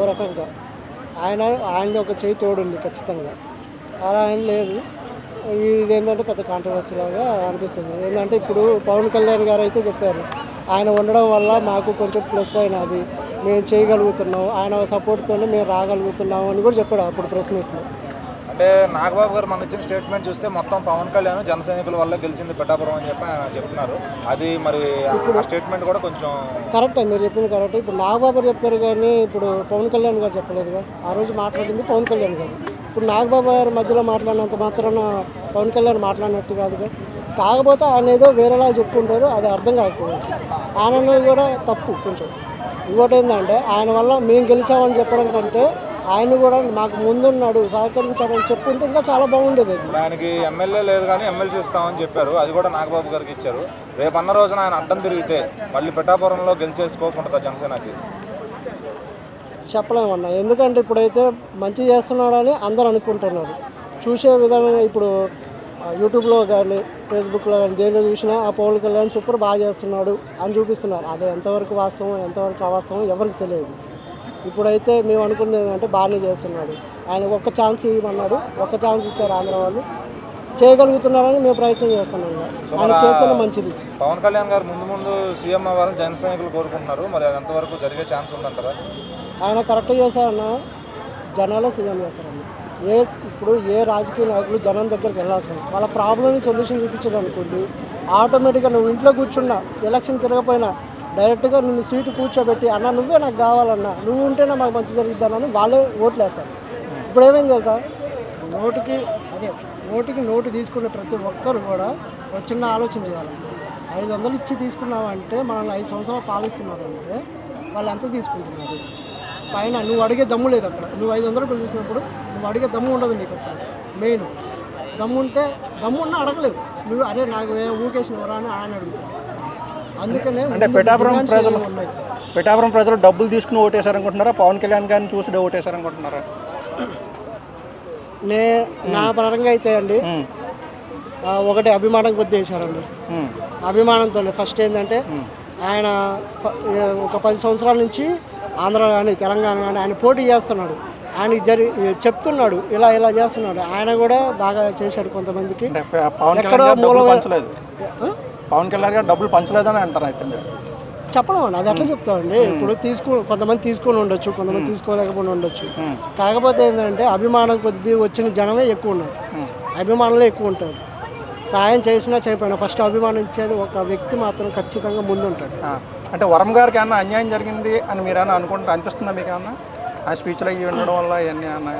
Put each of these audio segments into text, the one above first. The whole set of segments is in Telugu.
ఓ రకంగా. ఆయన ఆయనలో ఒక చేయి తోడుంది ఖచ్చితంగా. అలా ఆయన లేదు. ఇది ఏంటంటే పెద్ద కాంట్రవర్సీ లాగా అనిపిస్తుంది. ఏంటంటే ఇప్పుడు పవన్ కళ్యాణ్ గారు అయితే చెప్పారు ఆయన ఉండడం వల్ల మాకు కొంచెం ప్లస్ అయినది. మేము చేయగలుగుతున్నాం. ఆయన సపోర్ట్తోనే మేము రాగలుగుతున్నాం అని కూడా చెప్పాడు అప్పుడు ప్రెస్ మీట్లో అంటే నాగబాబు గారు మన ఇచ్చిన స్టేట్మెంట్ చూస్తే మొత్తం పవన్ కళ్యాణ్ జన సైనికుల వల్ల గెలిచింది పిఠాపురం అని చెప్పి ఆయన చెప్తున్నారు. అది మరి ఆ స్టేట్మెంట్ కూడా కొంచెం కరెక్టే మీరు చెప్పింది కరెక్ట్. ఇప్పుడు నాగబాబు చెప్పారు కానీ ఇప్పుడు పవన్ కళ్యాణ్ గారు చెప్పలేదుగా ఆ రోజు మాట్లాడింది పవన్ కళ్యాణ్ గారు. ఇప్పుడు నాగబాబు గారి మధ్యలో మాట్లాడినంత మాత్రాన పవన్ కళ్యాణ్ మాట్లాడినట్టు కాదుగా. కాకపోతే ఆయన ఏదో వేరేలా చెప్పుకుంటారు అది అర్థం కాకపోవచ్చు. ఆయన కూడా తప్పు కొంచెం. ఇంకోటి ఏంటంటే ఆయన వల్ల మేము గెలిచామని చెప్పడం కంటే ఆయన కూడా మాకు ముందున్నాడు సహకరించాడని చెప్పుకుంటే ఇంకా చాలా బాగుండేది. ఆయనకి ఎమ్మెల్యే లేదు కానీ ఎమ్మెల్సీ ఇస్తామని చెప్పారు. అది కూడా నాగబాబు గారికి ఇచ్చారు. రేపు అన్న రోజున ఆయన అడ్డం తిరిగితే మళ్ళీ పిఠాపురంలో గెలిచే స్కోప్ ఉంటుందా జనసేనకి చెప్పలేమన్నా ఎందుకంటే ఇప్పుడైతే మంచి చేస్తున్నాడని అందరు అనుకుంటున్నారు. చూసే విధానం ఇప్పుడు యూట్యూబ్లో కానీ ఫేస్బుక్లో కానీ దేనిలో చూసినా ఆ పవన్ కళ్యాణ్ సూపర్ బాగా చేస్తున్నాడు అని చూపిస్తున్నారు. అదే ఎంతవరకు వాస్తవం ఎంతవరకు అవాస్తవం ఎవరికి తెలియదు. ఇప్పుడైతే మేము అనుకున్నది ఏంటంటే బాగానే చేస్తున్నాడు. ఆయన ఒక్క ఛాన్స్ ఇవ్వమన్నాడు. ఒక్క ఛాన్స్ ఇచ్చారు ఆంధ్ర వాళ్ళు. చేయగలుగుతున్నారని మేము ప్రయత్నం చేస్తున్నాం. ఆయన చేస్తేనే మంచిది. పవన్ కళ్యాణ్ గారు ముందు ముందు సీఎం అవ్వాలని జన సైనికులు కోరుకుంటున్నారు. మరి అది ఎంతవరకు జరిగే ఛాన్స్ ఉందంటారా? ఆయన కరెక్ట్ చేశారన్న జనాలే సీఎం చేస్తారన్న ఏ ఇప్పుడు ఏ రాజకీయ నాయకులు జనం దగ్గరికి వెళ్ళాల్సిన వాళ్ళ ప్రాబ్లమ్ని సొల్యూషన్ చూపించాడు అనుకోండి ఆటోమేటిక్గా నువ్వు ఇంట్లో కూర్చున్నా ఎలక్షన్ తిరగపోయినా డైరెక్ట్గా నిన్ను సీటు కూర్చోబెట్టి అన్న నువ్వే నాకు కావాలన్నా నువ్వు ఉంటేనే మాకు మంచి అని వాళ్ళే ఓట్లు వేస్తారు. ఇప్పుడు ఏమైంది తెలుసా? నోటికి అదే నోటికి నోటు తీసుకునే ప్రతి ఒక్కరు కూడా ఒక చిన్న ఆలోచన చేయాలి. ఐదు వందలు ఇచ్చి తీసుకున్నావంటే మనల్ని ఐదు సంవత్సరాలు పాలిస్తున్నారు అంటే వాళ్ళు ఎంత తీసుకుంటున్నారు? పైన నువ్వు అడిగే దమ్ము లేదు అక్కడ. నువ్వు ఐదు వందలు రూపాయలు నువ్వు అడిగే దమ్ము ఉండదు నీకు అక్కడ. మెయిన్ దమ్ము ఉంటే దమ్ము ఉన్నా అడగలేదు. నువ్వు అరే నాకు ఊకేసిన ఊకేసినవరా అని ఆయన అడుగుతావు అంటే పిఠాపురం ప్రజలు పిఠాపురం ప్రజలు డబ్బులు తీసుకుని ఓటేశారనుకుంటున్నారా? పవన్ కళ్యాణ్ గారిని చూసి ఓటేశారనుకుంటున్నారా? నే నా పరంగా అయితే అండి ఒకటి అభిమానం కొద్ది వేశారండి అభిమానంతో ఫస్ట్ ఏంటంటే ఆయన ఒక పది సంవత్సరాల నుంచి ఆంధ్ర కానీ తెలంగాణ కానీ ఆయన పోటీ చేస్తున్నాడు. ఆయన జరి చెప్తున్నాడు. ఇలా ఇలా చేస్తున్నాడు. ఆయన కూడా బాగా చేశాడు కొంతమందికి. ఎక్కడో మూల-? పవన్ కళ్యాణ్ గారు డబ్బులు పంచలేదని అంటారు అయితే మీరు చెప్పలేం అండి అది ఎట్లా చెప్తామండి ఇప్పుడు తీసుకో కొంతమంది తీసుకొని ఉండొచ్చు కొంతమంది తీసుకోలేకపోయి ఉండొచ్చు. కాకపోతే ఏంటంటే అభిమానం కొద్దీ వచ్చిన జనమే ఎక్కువ ఉన్నారు. అభిమానులే ఎక్కువ ఉంటారు. సాయం చేసినా చేయకపోయినా ఫస్ట్ అభిమానం ఇచ్చేది ఒక వ్యక్తి మాత్రం ఖచ్చితంగా ముందుంటాడు. అంటే వరం గారికి ఏమన్నా అన్యాయం జరిగింది అని మీరు ఏమన్నా అనుకుంటే అనిపిస్తుందా మీకు ఏమన్నా? ఆ స్పీచ్లో ఇవి ఉండడం వల్ల ఇవన్నీ అన్నా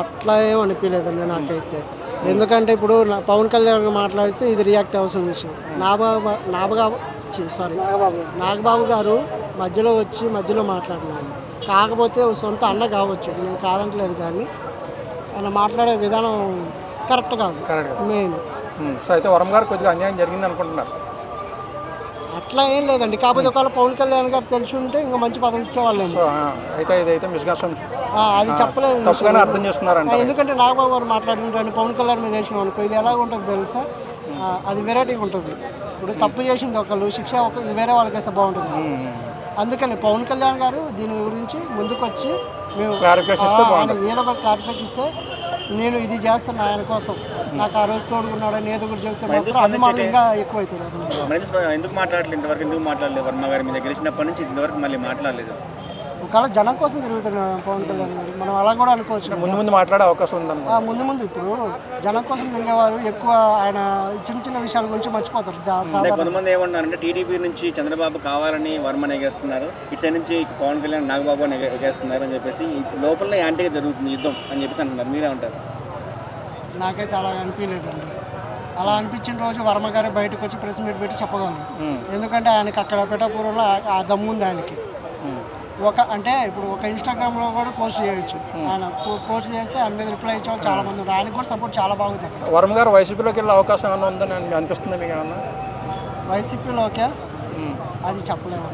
అట్లా ఏం అనిపించలేదండి నాకైతే. ఎందుకంటే ఇప్పుడు పవన్ కళ్యాణ్ మాట్లాడితే ఇది రియాక్ట్ అవ్వాల్సిన విషయం. నాబాబు నాబగాబు సారీ నాగబాబు గారు మధ్యలో వచ్చి మధ్యలో మాట్లాడినాడు కాకపోతే సొంత అన్న కావచ్చు నేను కాదంటలేదు కానీ ఆయన మాట్లాడే విధానం కరెక్ట్ కాదు కరెక్ట్ మెయిన్ సో అయితే వరం గారికి కొద్దిగా అన్యాయం జరిగింది అనుకుంటున్నారు అట్లా ఏం లేదండి. కాకపోతే ఒకవేళ పవన్ కళ్యాణ్ గారు తెలిసి ఉంటే ఇంకా మంచి పదవి సో ఆ, అయితే ఇదైతే ఆ, అది చెప్పలేదు. తప్పుగానే అర్థం చేసుకున్నారంట. ఆ, ఎందుకంటే నాగబాబు గారు మాట్లాడినట్టు పవన్ కళ్యాణ్ మీద వేసిన అనుకో ఇది ఎలా ఉంటుంది తెలుసా? ఆ, అది వెరైటీగా ఉంటుంది. ఇప్పుడు తప్పు చేసింది ఒకళ్ళు శిక్ష ఒక వేరే వాళ్ళకి వేస్తే బాగుంటుంది. అందుకని పవన్ కళ్యాణ్ గారు దీని గురించి ముందుకు వచ్చి మేము ఏదో ఒక క్లారిఫికేషన్ ఇస్తే నేను ఇది చేస్తాను ఆయన కోసం. నాకు ఆ రోజు తోడుకున్నాడని ఏదో ఒకటి మాత్రం అభిమానులు ఇంకా ఎక్కువ ఎందుకు ఎందుకు మాట్లాడలేదు? ఇంతవరకు ఎందుకు మాట్లాడలేదు? వర్మ గారి మీద గెలిచినప్పటి నుంచి ఇంతవరకు మళ్ళీ మాట్లాడలేదు. ఒకవేళ జనం కోసం తిరుగుతున్నాడు పవన్ కళ్యాణ్ గారు మనం అలా కూడా అనుకోవచ్చు. ముందు ముందు మాట్లాడే అవకాశం ఉందన్నమాట. ఆ, ముందు ముందు ఇప్పుడు జనం కోసం తిరిగేవారు ఎక్కువ ఆయన చిన్న చిన్న విషయాల గురించి మర్చిపోతారు. కొంతమంది ఏమన్నారంటే టీడీపీ నుంచి చంద్రబాబు కావాలని వర్మ ఎగేస్తున్నారు ఇటు సైడ్ నుంచి పవన్ కళ్యాణ్ నాగబాబు ఎగేస్తున్నారు అని చెప్పేసి లోపల యాంటీగా జరుగుతుంది యుద్ధం అని చెప్పేసి అంటున్నారు. మీరే ఉంటారు నాకైతే అలా అనిపించలేదండి. అలా అనిపించిన రోజు వర్మ గారే బయటకు వచ్చి ప్రెస్ మీట్ పెట్టి చెప్పగలను. ఎందుకంటే ఆయనకి అక్కడ పెట్టపూర్వంలో ఆ- ఆ దమ్ము ఉంది ఆయనకి. ఒక అంటే ఇప్పుడు ఒక ఇన్స్టాగ్రామ్లో కూడా పోస్ట్ చేయొచ్చు. ఆయన పో- పోస్ట్ చేస్తే ఆయన మీద రిప్లై ఇచ్చే చాలా మంది ఉన్నారు. ఆయనకు కూడా సపోర్ట్ చాలా బాగుంది వరం గారు వైసీపీలోకి వెళ్ళే అవకాశం ఏమైనా ఉందని అని అనిపిస్తుంది మీకు ఏమన్నా? వైసీపీలోకే? అది చెప్పలేము.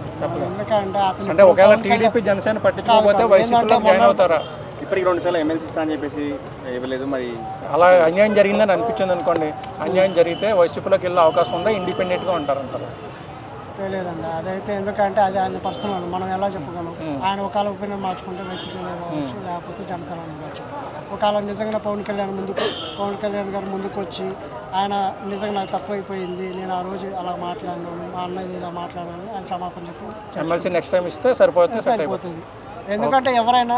ఎందుకంటే అతను అంటే ఒకవేళ టీడీపీ జనసేన పట్టించుకోకపోతే వైసీపీలో జాయిన్ అవుతారా? ఇప్పటికి రెండు సార్లు ఎమ్మెల్సీ ఇస్తా అని చెప్పేసి ఇవ్వలేదు మరి. అలా అన్యాయం జరిగిందని అనిపించింది అనుకోండి అన్యాయం జరిగితే వైసీపీలోకి వెళ్ళే అవకాశం ఉందా? ఇండిపెండెంట్గా ఉంటారంటారు? తెలియదండి. అదైతే ఎందుకంటే అది ఆయన పర్సనల్ మనం ఎలా చెప్పగలం? ఆయన ఒకవేళ ఒపీనియన్ మార్చుకుంటే వైసీపీలో కావచ్చు లేకపోతే జనసేన కావచ్చు. ఒకవేళ నిజంగా పవన్ కళ్యాణ్ ముందుకు పవన్ కళ్యాణ్ గారు ముందుకు వచ్చి ఆయన నిజంగా నాకు తప్పు అయిపోయింది నేను ఆ రోజు అలా మాట్లాడినాను మా అన్నది ఇలా మాట్లాడాను ఆయన క్షమాపణ చెప్పి ఎమ్మెల్సీ నెక్స్ట్ టైం ఇస్తే సరిపోతుంది. సరిపోతుంది ఎందుకంటే ఎవరైనా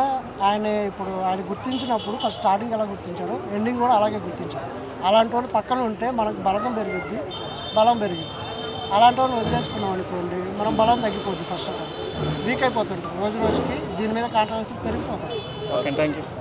ఆయన ఇప్పుడు ఆయన గుర్తించినప్పుడు ఫస్ట్ స్టార్టింగ్ ఎలా గుర్తించారు ఎండింగ్ కూడా అలాగే గుర్తించారు. అలాంటి వాళ్ళు పక్కన ఉంటే మనకు బలగం పెరుగుద్ది బలం పెరిగింది అలాంటి వాళ్ళు వదిలేసుకున్నాం అనుకోండి మనం బలం తగ్గిపోద్ది ఫస్ట్ ఆఫ్ ఆల్ వీక్ అయిపోతుంటాం. రోజు రోజుకి దీని మీద కాంట్రవర్సీ పెరిగిపోతాం ఓకే థ్యాంక్ యూ